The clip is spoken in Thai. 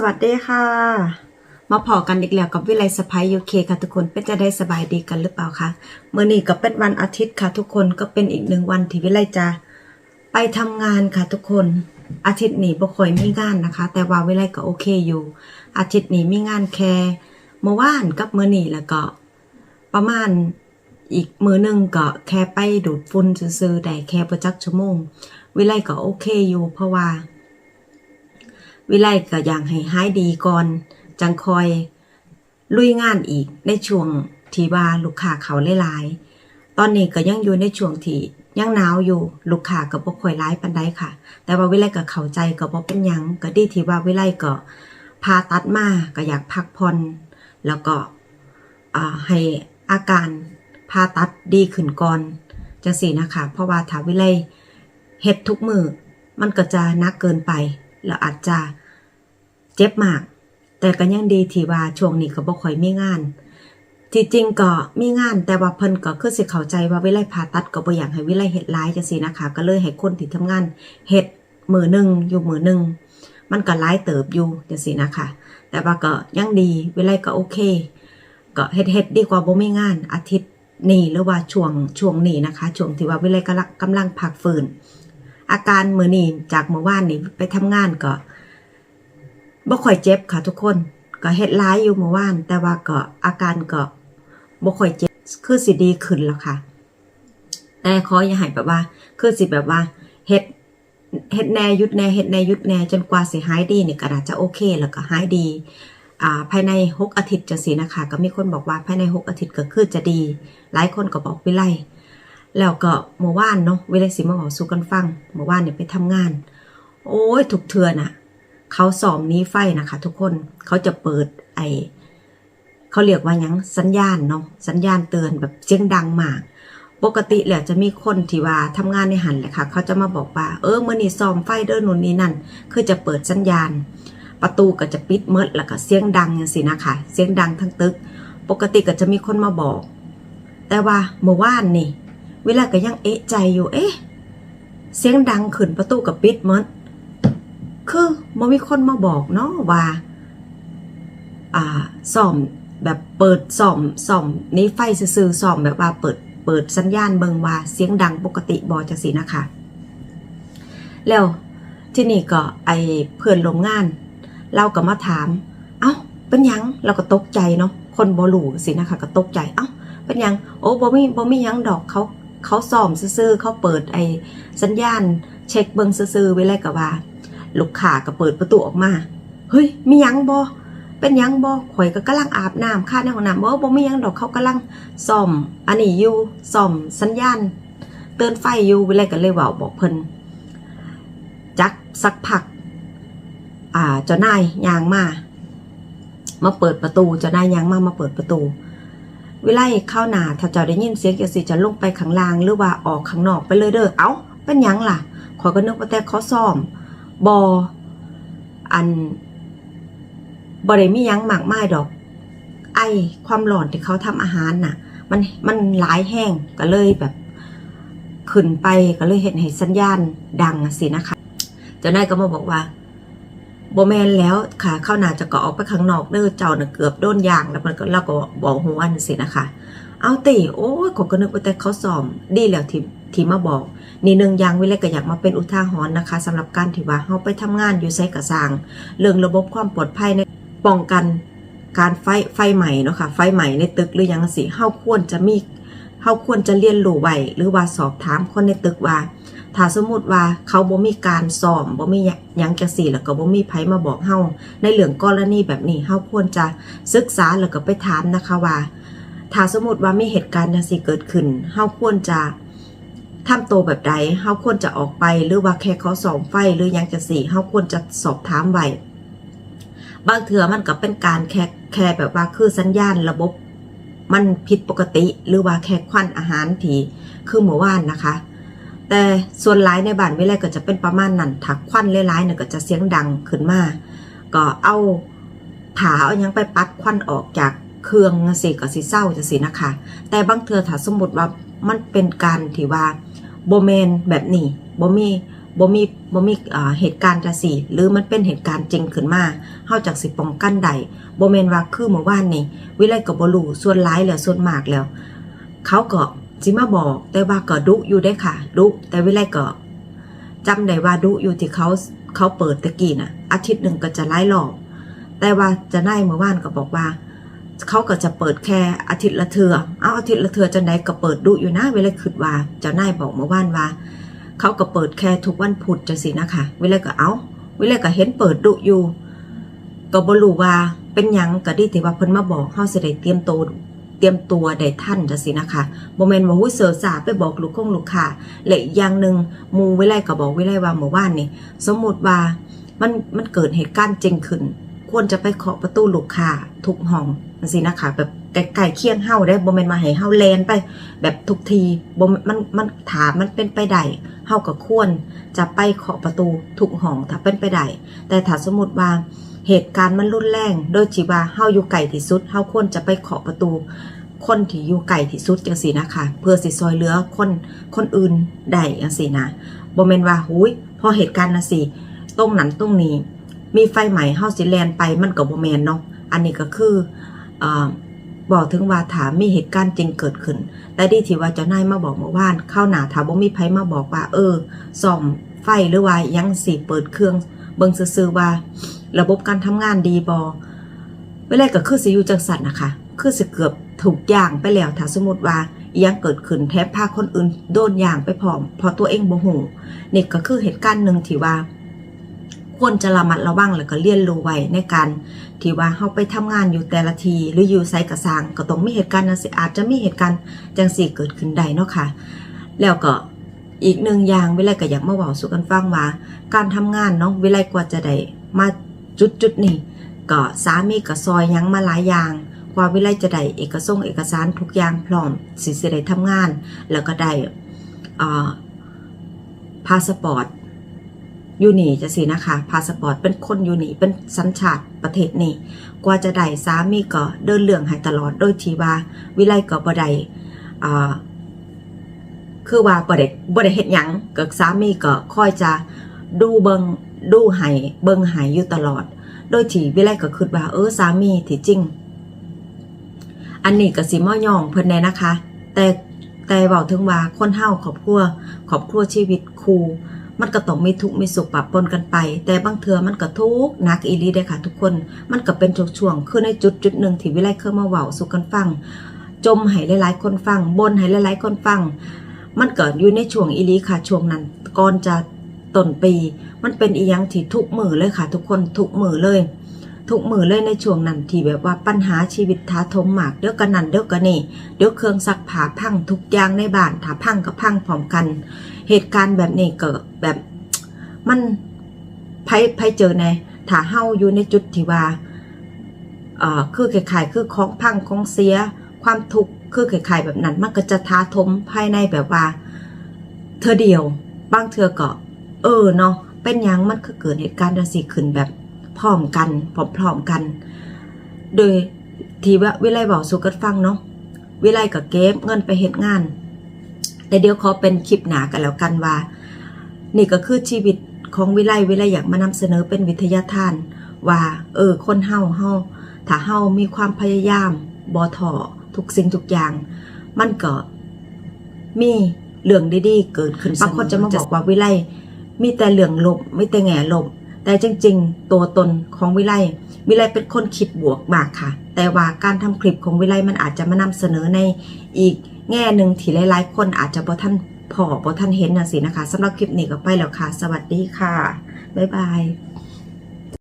สวัสดีค่ะ มาพอกันอีกแล้วกับวิไลสไปยูเคค่ะทุกคนเป็นจะได้สบายดีกันหรือเปล่าคะเมื่อนี้ก็เป็นวันอาทิตย์ค่ะ ทุกคนก็เป็นอีกหนึ่งวันที่วิไลจะไปทำงานค่ะทุกคนอาทิตย์นี้บ่ค่อยมีงานนะคะ แต่ว่าวิไลก็โอเคอยู่ อาทิตย์นี้มีงานแค่เมื่อวานกับเมื่อนี้แล้วก็ ประมาณอีกมือหนึ่งก็แค่ไปดูดฝุ่นซื่อๆได้แค่ประจักชั่วโมง วิไลก็โอเคอยู่ เพราะว่า วิไลก็อยากให้หายดีก่อน จังคอย ลุยงานอีกในช่วงที่ว่าลูกค้าเขาหลายๆตอนนี้ก็ยังอยู่ในช่วงที่ยังหนาวอยู่ลูกค้าก็บ่ค่อยร้ายปานใดค่ะ แต่ว่าวิไลก็เข้าใจก็บ่เป็นหยังก็ดีที่ว่าวิไลก็พาตัดมาก็อยากพักผ่อนแล้วก็ให้อาการพาตัดดีขึ้นก่อนจังสี่นะคะ เพราะว่าถ้าวิไลเฮ็ดทุกมือมันก็จะนักเกินไป แล้วอาจจะเจ็บมาก แต่ก็ยังดีที่ว่าช่วงนี้ก็บ่ค่อยมีงานที่จริงก็มีงานแต่ว่าเพิ่นก็คือสิเข้าใจว่าวิไลผ่าตัดก็บ่อยากให้วิไลเฮ็ดหลายจังซี่นะคะ ก็เลยให้คนที่ทำงานเฮ็ดมือหนึ่งอยู่มือหนึ่งมันก็หลายเติบอยู่จังซี่นะคะ แต่ว่าก็ยังดีวิไลก็โอเค ก็เฮ็ดเฮ็ดดีกว่าบ่มีงานอาทิตย์นี้หรือว่าช่วงช่วงนี้นะคะ ช่วงที่ว่าวิไลกำลังกำลังพักฟื้น อาการมือนี้จากเมื่อวานนี้ไปทำงานก็บ่ค่อยเจ็บค่ะทุกคน ก็เฮ็ดร้ายอยู่เมื่อวาน แต่ว่าก็อาการก็บ่ค่อยเจ็บคือสิดีขึ้นแล้วค่ะ แต่ขออย่าให้แบบว่า คือสิแบบว่าเฮ็ดเฮ็ดแน่หยุดแน่เฮ็ดแน่หยุดแน่จนกว่าสิหายดีเนี่ยก็น่าจะโอเค แล้วก็หายดีอ่าภายใน 6 อาทิตย์จังซี่นะคะ ก็มีคนบอกว่าภายใน 6 อาทิตย์ก็คือจะดี หลายคนก็บอกวิไล แล้วก็เมื่อวานเนาะเวิไลสิมาบอกสู้กันฟังเมื่อวานเนี่ยไปทำงาน โอ้ยถูกเทือนอะเขาสอมนี้ไฟนะคะ ทุกคนเขาจะเปิดไอเขาเรียกว่ายังสัญญาณเนาะสัญญาณเตือนแบบเสียงดังมาก ปกติแล้วจะมีคนที่ว่าทำงานในหันแหละค่ะ เขาจะมาบอกว่า เออเมื่อนี้ซ้อมไฟเดินนู่นนี่นั่น คือจะเปิดสัญญาณ ประตูก็จะปิดเมิดแล้วก็เสียงดังอย่างสินะคะเสียงดังทั้งตึก ปกติก็จะมีคนมาบอก แต่ว่าเมื่อวานนี่ วลาก็ยังเอะใจอยู่ เอ๊ะ เสียงดังขึ้นประตูกับปิดหมดคือมันมีคนมาบอกเนาะว่า อ่าซ่อมแบบเปิดซ่อมซ่อมนี้ไฟซื่อๆซ่อมแบบว่าเปิดเปิดสัญญาณเบิงว่าเสียงดังปกติบอจังสีนะคะ แล้วที่นี่ก็ไอเพื่อนลมงาน เราก็มาถาม เอ้าเป็นยังเราก็ตกใจเนาะคนบอลูสินะคะก็ตกใจ เอ้าเป็นยังโอ้บ่มีบ่มียังดอกเขา เขาซ่อมซื่อเขาเปิดไอ้สัญญาณ เช็คเบิ่งซื่อไว้เลยก็ว่า ลูกค้าก็เปิดประตูออกมา เฮ้ยมียังบ่เป็นยังบ่ข่อยก็กำลังอาบน้ำค่าในห้องน้ำบ่บ่มียังดอกเขากำลังซ่อม อันนี้อยู่ซ่อมสัญญาณ เตือนไฟอยู่ไว้เลยก็เลยว้าบอกเพิ่นจักสักพัก อ่าเจ้านายยางมา มาเปิดประตูเจ้านายยางมามาเปิดประตู เวิไลเข้าหนาถ้าเจ้าได้ยินเสียงจะสิจะลงไปข้างล่างหรือว่าออกข้างนอกไปเลยเด้อ เอ้า เป็นยังล่ะ ขอยก็นึกว่าแต่เขาซ่อมบออันบอได้มียังหมากไมายดอก ไอความร้อนที่เขาทำอาหารน่ะ มันมันหลายแห้งก็เลยแบบขึ้นไปก็เลยเห็นให้สัญญาณดังสินะคะ เจ้านายก็มาบอกว่า โบแมนแล้วค่ะ เข้าหนาจะก็ออกไปข้างนอกเด้อเจ้าน่ะเกือบโดนยางแล้วมันก็เราก็บอกหัวนั่นสินะคะ เอาติโอ้ยขอก็นึกว่าแต่เขาสอม ดีแล้วที่ที่มาบอก นี่หนึ่งอยางวิเลก็อยากมาเป็นอุทาหรณ์นะคะสำหรับการที่ว่าเฮาไปทำงานอยู่ไซกระสางเรื่องระบบความปลอดภัยในป้องกันการไฟไฟใหม่เนาะค่ะไฟใหม่ในตึกหรือยังสิเฮาควรจะมีเฮาควรจะเรียนรู้ไว้หรือว่าสอบถามคนในตึกว่า ถ้าสมมุติว่าเขาบ่มีการซ่อมบ่มียังจังซี่แล้วก็บ่มีไผมาบอกเฮาในเรื่องกรณีแบบนี้เฮาควรจะศึกษาแล้วก็ไปถามนะคะว่าถ้าสมมติว่ามีเหตุการณ์จังซี่เกิดขึ้นเฮาควรจะทำตัวแบบใดเฮาควรจะออกไปหรือว่าแค่เขาส่องไฟหรือยังจังซี่เฮาควรจะสอบถามไว้บางเถื่อมันก็เป็นการแค่แค่แบบว่าคือสัญญาณระบบมันผิดปกติหรือว่าแค่ควันอาหารที่คือเมื่อวานนะคะ แต่ส่วนหลายในบ้านวิไลก็จะเป็นประมาณนั้นถักควันหลายๆเนี่ยก็จะเสียงดังขึ้นมา ก็เอาถาเอายังไปปัดควันออกจากเครื่องสิก็สิเศร้าจะสินะคะ แต่บางเทือถ้าสมมติว่ามันเป็นการที่ว่าโบแมนแบบนี้โบมีบบ่มีบ่มีเหตุการณ์จะสิหรือมันเป็นเหตุการณ์จริงขึ้นมาเฮาจักสิป้องกันได้บ่แม่นว่าคือเมื่อวานนี่วิไลก็บ่รู้ส่วนหลายแล้วส่วนมากแล้ว เขาก็ สิมาบอก แต่ว่าก็ดุอยู่ได้ค่ะ ดุ แต่วิไลก็จำได้ว่าดุอยู่ที่เขาเขาเปิดตะกี้น่ะ อาทิตย์หนึ่งก็จะไล่รอบแต่ว่าจะได้เมื่อวานก็บอกว่า เขาก็จะเปิดแค่อาทิตย์ละเทือเอาอาทิตย์ละเทือจังไดก็เปิดดุอยู่นะเวลาคิดว่าเจ้านายบอกเมื่อวานว่า เขาก็เปิดแค่ทุกวันพุธจังสินะคะเวลาก็เอาเวลาก็เห็นเปิดดุอยู่ก็บ่รู้ว่าเป็นยังก็ดีที่ว่าเพิ่นมาบอกเฮาสิได้เตรียมตัว เตรียมตัวได้ทันจะสินะคะโมเมนต์ว่าหุ้ยเสือสาไปบอกลูกคงลูกค้าและอย่างหนึ่งมูวิไลก็บอกวิไลว่าหมู่บ้านนี่สมมติว่ามันมันเกิดเหตุการณ์จริงขึ้น ควรจะไปเคาะประตูลูกค้าทุกห้องจังซี่นะคะแบบ ไกลๆเคียงเฮาได้บ่แม่นมาให้เฮาแลนไป แบบทุกทีบ่มันมันถามมันเป็นไปได้เฮาก็ควรจะไปเคาะประตูทุกห้องถ้าเป็นไปได้แต่ถ้าสมมติว่าเหตุการณ์มันรุนแรง โดยที่ว่าเฮาอยู่ไกลที่สุดเฮาควรจะไปเคาะประตู คนที่อยู่ไกลที่สุดจังซี่นะคะ เพื่อสิซอยเหลือคนคนอื่นได้จังซี่นะบ่แม่นว่าหุยพอเหตุการณ์นะสิตรงนั้นตรงนี้ มีไฟใหม่เฮาสิแลนไปมันก็บ่แม่นเนาะอันนี้ก็คือเอ่อ บอกถึงว่าถามมีเหตุการณ์จริงเกิดขึ้น แต่ดีที่ว่าเจ้านายมาบอกเมื่อวานเข้าหนาถ้าบ่มีไผมาบอกว่า เออซ่อมไฟหรือว่ายังสิเปิดเครื่อง เบิ่งซื่อว่า ระบบการทำงานดีบอเวลาก็คือสิอยู่จังสันนะคะ คือสิเกือบถูกย่างไปแล้วถ้าสมมติว่ายังเกิดขึ้นแทบพาคนอื่นโดนย่างไปพร้อมเพอตัวเองบ่หูนี่ก็คือเหตุการณ์หนึ่งที่ว่า ควรจะระมัดระวังแล้วก็เรียนรู้ไว้ในการที่ว่าเฮาไปทำงานอยู่แต่ละที หรืออยู่ไซกระซางก็ต้องมีเหตุการณ์นั้นสิอาจจะมีเหตุการณ์จังสี่เกิดขึ้นได้เนาะค่ะ แล้วก็อีกหนึ่งอย่างวิไลก็อยากมาเว้าสู่กันฟังว่า การทำงานเนาะวิไลกว่าจะได้มาจุดจุดๆนี้ก็สามีก็ซอยยังมาหลายอย่างกว่าวิไลจะได้เอกสงเอกสารทุกอย่างพร้อมสิสิได้ทำงาน แล้วก็ได้อ่าพาสปอร์ต อยู่นี่จะสินะคะพาสปอร์ตเป็นคนอยู่นี่เป็นสัญชาติประเทศนี่กว่าจะได้สามีก็เดินเรื่องให้ตลอดโดยที่ว่าวิไลก็บ่ได้อ่าคือว่าบ่ได้บ่ได้เฮ็ดหยังก็สามีก็คอยจะดูเบิงดูให้เบิงให้อยู่ตลอด โดยที่วิไลก็คิดว่าเออสามีที่จริง อันนี้ก็สิม่อย่องเพิ่นแน่นะคะ แต่แต่เว้าถึงว่าคนเฮาครอบครัวครอบครัวชีวิตคู มันก็ต้องมีทุกข์มีสุขปะปนกันไป แต่บางเทือมันก็ทุกข์นักอีหลีเด้ค่ะทุกคน มันก็เป็นช่วงๆคือในจุดจุดหนึ่งที่วิไลเคยมาเว้าสู่กันฟัง จมให้หลายๆคนฟัง บนให้หลายๆคนฟัง มันเกิดอยู่ในช่วงอีหลีค่ะช่วงนั้นก่อนจะต้นปี มันเป็นอียังที่ทุกมือเลยค่ะ ทุกคนทุกมือเลยทุกมือเลยในช่วงนั้นที่แบบว่าปัญหาชีวิตท้าทมมากเดี๋ยวกันนั่นเดี๋ยวกันนี่เดี๋ยวเครื่องซักผ้าพังทุกอย่างในบ้านถ้าพังก็พังพร้อมกัน เหตุการณ์แบบนี้เกิดแบบ มันไผไผเจอแน่ถ้าเฮาอยู่ในจุดที่ว่าเอ่อคือคล้ายๆคือของพังของเสีย ความทุกข์คือคล้ายๆแบบนั้น มันก็จะท้าทมภายในแบบว่า เธอเดียวบางเธอก็ เออเนาะเป็นยังมันคือเกิดเหตุการณ์ดังสีขึ้นแบบพร้อมกันพร้อมๆกัน โดยที่ว่าวิไลบอกสู่กันฟังเนาะวิไลกับเก็บเงินไปเฮ็ดงาน แต่เดี๋ยวขอเป็นคลิปหนากันแล้วกันว่า นี่ก็คือชีวิตของวิไลวิไลอยากมานำเสนอเป็นวิทยาทาน ว่า เออ คนเฮาเฮาถ้าเฮามีความพยายามบ่ท้อทุกสิ่งทุกอย่าง มันก็มีเรื่องดีๆเกิดขึ้นบางคนจะมาบอกว่าวิไลมีแต่เรื่องลบไม่แต่แง่ลบแต่จริง ๆ ตัวตนของวิไลวิไลเป็นคนคิดบวกมากค่ะ แต่ว่าการทำคลิปของวิไลมันอาจจะมานำเสนอในอีก แง่หนึ่งที่หลายๆ คนอาจจะบ่ท่านพอบ่ท่านเห็นนะสินะคะสำหรับคลิปนี้ก็ไปแล้วค่ะ สวัสดีค่ะ บ๊ายบาย